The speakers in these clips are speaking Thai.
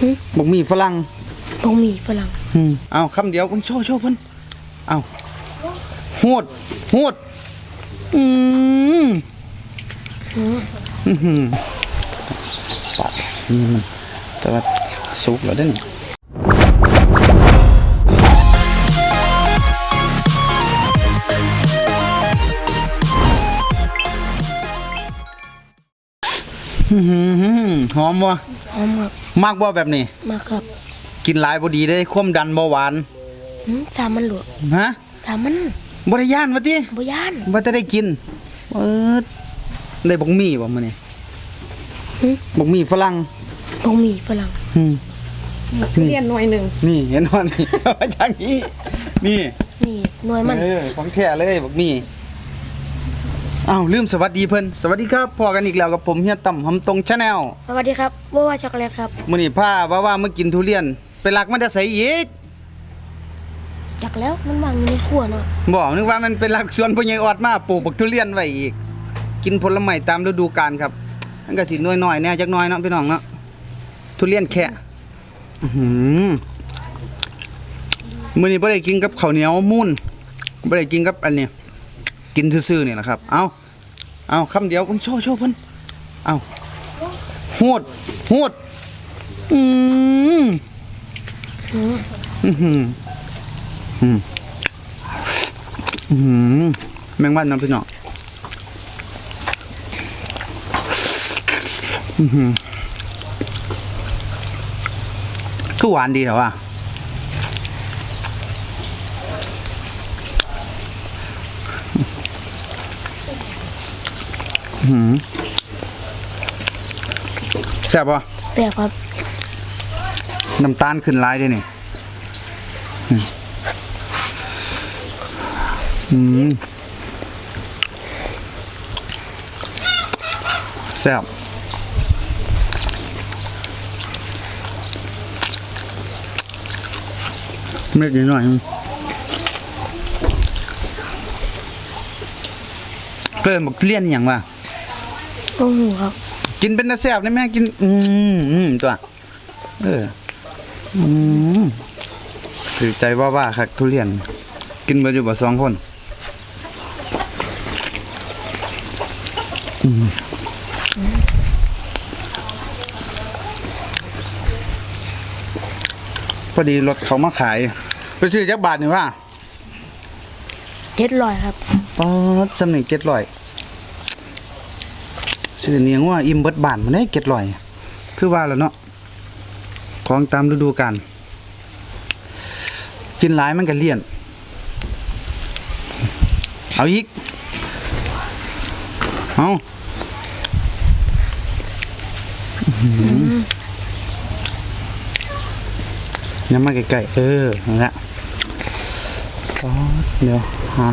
หึบักหมี่ฝรั่งต้องมีฝรั่งอืมเอาคำเดียวเพิ่นโชว์โชว์เพิ่นเอาหูดหูดอืมอื้อหือปะอืมแต่ว่าสุกแล้วเด้นอื้อหือหอมบ่ห อมครับมากบ่แบบนี้ มากครับกินหลายบ่ดีได้ความดันเบาหวานหึสามมันหลวกฮะสามมันบ่ได้ย่านว่าติบ่ย่านว่าจะได้กินเออได้บักหมี่บ่มื้อนี้หึบักหมี่ฝรั่งต้องมีฝรั่งอืมทุเรียนหน่วยหนึ่งนี่เห็นบ่นี่ว่าจังนี้นี่นี่หน่วยมันเออของแท้เลยบักหมี่ อ้าวลืมสวัสดีเพิ่นสวัสดีครับพอกันอีกแล้วกับผมเฮียต่ำหำตรง Channel สวัสดีครับว่าว่าช็อกโกแลตครับมื้อนี้พาว่าว่ามากินทุเรียน ไปลักมาแต่ไสอีกจักแล้วมันวางอยู่ในครัวเนาะบ่นึกว่ามันเป็นลักสวนพ่อใหญ่ออดมาปลูกบักทุเรียนไว้อีก กินผลไม้ตามฤดูกาลครับมันก็สิน้อยๆแน่จักหน้อยเนาะพี่น้องเนาะทุเรียนแค่อื้อหือมื้อนี้บ่ได้กินกับข้าวเหนียวมูนบ่ได้กินกับอันเนี้ย กินซื่อๆนี่แหละครับ เอาเอาคำเดียวเพิ่นโชว์โชว์เพิ่นเอาหูดหูดอืมอื้อหืออืมอืมแมงวันน้ำพี่น้องอื้อหือคือหวานดีเหรอวะอื้อหือ แซ่บปะแซ่บครับน้ำตาลขึ้นหลายด้วยนี่อืมอืมแซ่บเม็ดนิดหน่อยนึงเกินบอกเลี่ยนอหย่างว่า โอ้โหครับ กินเป็นตาแซ่บได้ไหมกิน อืมอืมตัวเอออืมถือใจว่าว่าคักทุเรียน กินมาอยู่บ่สองคนอืมพอดีรถเขามาขาย ไปซื้อจักบาทนี่ว่าเจ็ดร้อยครับป๊อดสำเนึกเจ็ดร้อย ซื้อเนียงว่าอิ่มเบิดบานมันได้เจ็ดร้อย คือว่าแล้วเนาะของตามฤดูกาลกินหลายมันก็เลี่ยน เอาอีก เอาอื้อหือยังมาใกล้ๆเออนั่นแหละเดี๋ยวหา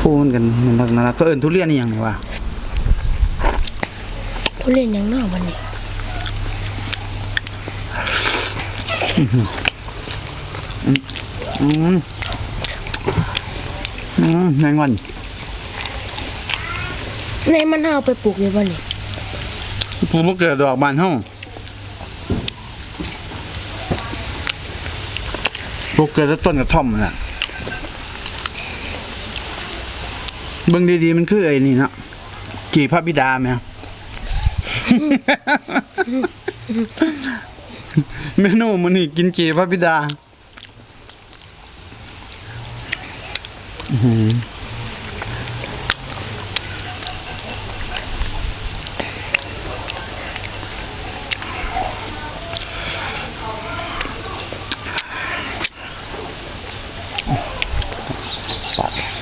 พูดกันมันลักนั่นละก็เอินทุเรียนนี่ยังไงวะ ทุเรียนยังนอกวันนี้อืมอืมแมงวันในมันเอาไปปลูกยู่วันนี้ผมมาเกิดดอกบานห้องพวกเกิดแล้วต้นกระท่อมน่ะเบิ่งดีๆมันคือไอ้นี่เนาะกี่พระบิดาไหมครับ เมนูมันนี่กินกี่พระบิดา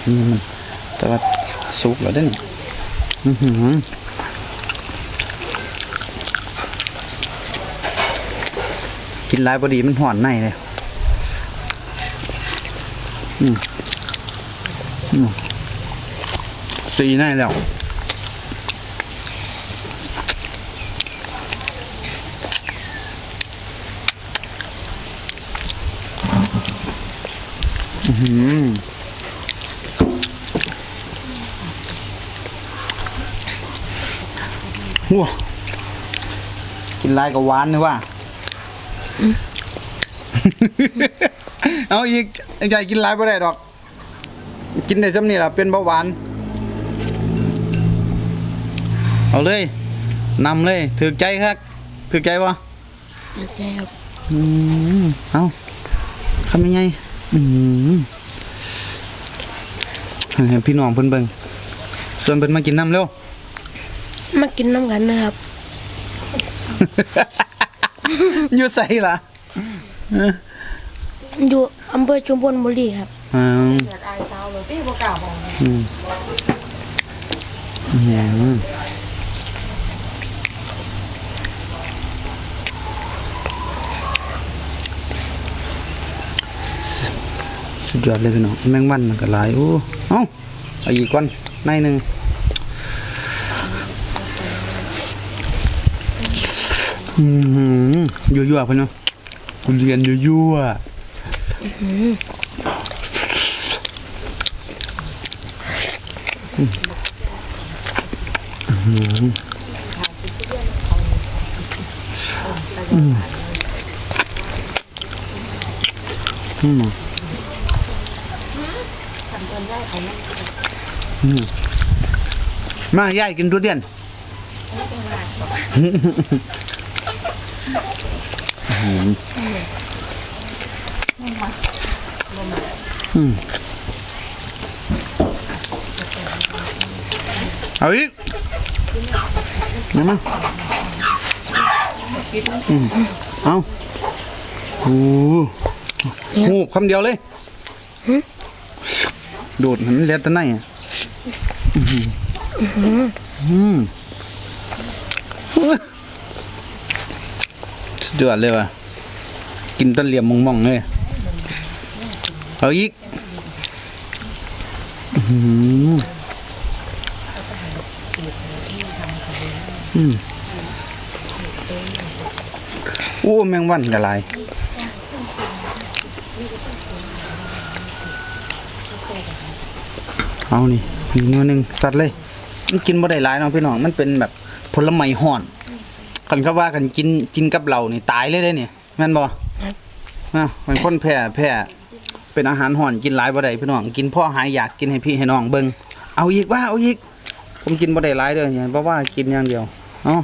นี่มันแต่ว่าสุกแล้วเด้นอือหือ กินหลายบดีมันห่อนในเลยอืมอืมสีในแล้วอื้อหือว้ากินลายกับหวานเลยว่า เอาอีกใหญ่กินหลายบ่ได้ดอก กินได้ซ้ำนี่ล่ะเป็นเบาหวาน เอาเลยนำเลยถือใจครับถือใจวะดีใจครับอืมเอาทำยังไงอืมให้พี่น้องเพิ่นเบิ่งส่วนเพิ่นมากินน้ำเร็ว มากินน้ำกันนะครับ อยู่ใส่ล่ะอยู่อำเภอชุมพลบุรีครับ อืมอยากอายสาวเลยพี่บ่กล้าบอกอืมอืมสุดยอดเลยพี่น้องแมงวันมันก็หลายโอ้เอ้าเอาอีกก่อนในหนึ่ง อืมยั่วๆเพิ่อนเนาะคุณเรียนยั่วๆมาย่ายกินทุเรียน อืมเอาอีกมามาอืมเอาโอ้หูบคำเดียวเลยดูดมันเหลือแต่ไหนอะอืม สุดยอดเลยว่ะ กินต้นเหลี่ยมมองๆเลยเอาอีกอื้อหืออืมโอ้แมงวันกะไรเอานี่อีกหนิดนึงสัตว์เลย มันกินบ่ได้หลายเนาะพี่น้อง มันเป็นแบบผลไม้ห่อน คันเขาว่ากันกินกินกับเหล้านี่ตายเลยเด้เนี่ยแม่นบ่นะมันคนแพ้แพ้เป็นอาหารห่อนกินหลายบ่ได้พี่น้องกินพ่อหายอยากกินให้พี่ให้น้องเบิ่งเอาอีกว่าเอาอีก ผมกินบ่ได้หลายเด้อเนี่ยเพราะว่ากินอย่างเดียวเอา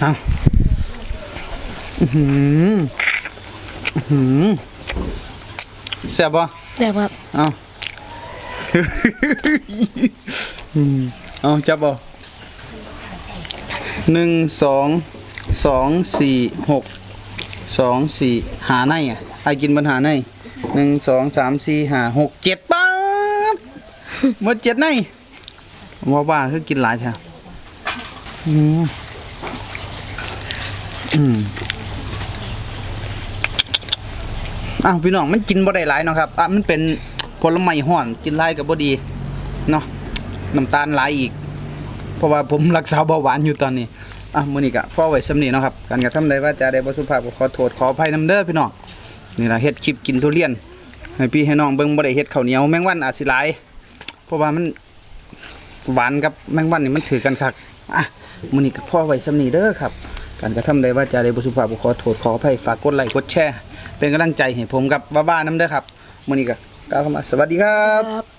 เอาอื้อหืออื้อหือแซ่บบ่แบบครับ เอาอืมเอาจับบ่ หนึ่งสองสองสี่หกสองสี่หาในอะไอ้กินปัญหาในหนึ่งสองสามสี่ห้าหกเจ็ดป๊าดหมดเจ็ดในว่าว่าคือกินหลายแท้อืมอืมอ้าวพี่น้องมันกินบ่ได้หลายเนาะครับอะมันเป็นผลไม้ห่อนกินหลายก็บ่ดีเนาะน้ำตาลหลายอีก เพราะว่าผมรักษาเบาหวานอยู่ตอนนี้อะมื้อนี้ก็พอไว้สำนี้เนาะครับการกระทำใดว่าจะได้บ่สุภาพก็ขอโทษขออภัยนำเด้อพี่น้องนี่ล่ะเฮ็ดคลิปกินทุเรียนให้พี่ให้น้องเบิ่งบ่ได้เฮ็ดข้าวเหนียวแมงวันอาจสิหลายเพราะว่ามันหวานกับแมงวันนี่มันถือกันคักอะมื้อนี้ก็พอไว้สำนี้เด้อครับการกระทำใดว่าจะได้บ่สุภาพก็ขอโทษขออภัยฝากกดไลค์กดแชร์เป็นกำลังใจให้ผมกับบ้าๆนำเด้อครับมื้อนี้ก็กล่าวคำว่าสวัสดีครับ